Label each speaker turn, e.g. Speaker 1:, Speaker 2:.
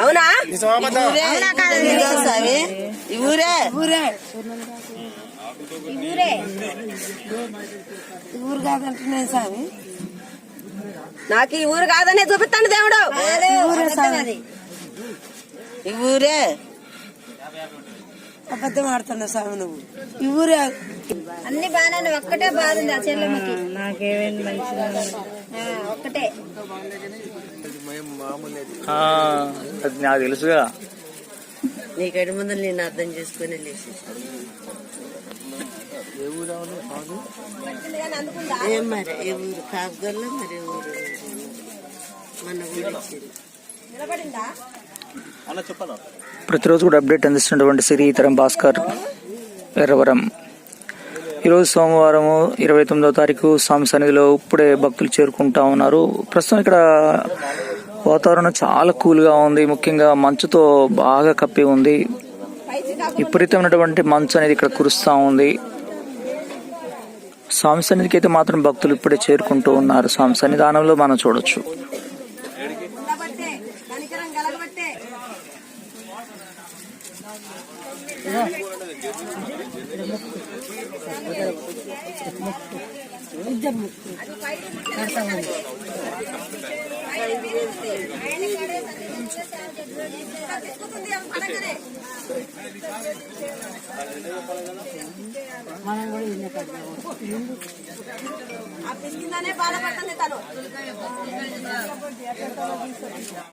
Speaker 1: అవునా?
Speaker 2: అవునా కాదు స్వామి ఈ ఊరే. ఊరే.
Speaker 3: ఊరే.
Speaker 2: ఈ ఊరు కాదంటున్నాయి స్వామి
Speaker 1: నాకు ఈ ఊరు కాదనే చూపిస్తాను దేవుడు.
Speaker 2: ఈ ఊరే. అబద్ధం ఆడుతున్నావు స్వామి నువ్వు. ఈ ఊరే
Speaker 3: అన్ని బాగానే ఒక్కటే బాధ ఉంది ఆ చెల్లెమ్మకి. ఆ, ఒక్కటే.
Speaker 4: ఆ, అది నాకు తెలుసుగా.
Speaker 2: నీ కడి ముందు నేను అర్థం చేసుకుని లేచి ఏం మరి ఏ ఊరు? కాపుగల్లో మరి ఊరు? మన ఊరు ఇచ్చింది.
Speaker 4: ప్రతిరోజు కూడా అప్డేట్ అందిస్తున్నటువంటి శ్రీతరం భాస్కర్ ఎర్రవరం. ఈరోజు సోమవారము ఇరవై తొమ్మిదవ తారీఖు స్వామి సన్నిధిలో ఇప్పుడే భక్తులు చేరుకుంటా ఉన్నారు. ప్రస్తుతం ఇక్కడ వాతావరణం చాలా కూల్గా ఉంది. ముఖ్యంగా మంచుతో బాగా కప్పి ఉంది. విపరీతమైనటువంటి మంచు అనేది ఇక్కడ కురుస్తా ఉంది. స్వామి సన్నిధికి అయితే మాత్రం భక్తులు ఇప్పుడే చేరుకుంటూ ఉన్నారు. స్వామి సన్నిధానంలో మనం చూడొచ్చు.
Speaker 1: మనం కూడా ఆ పిసికిందనే బాధపడుతుంది తను.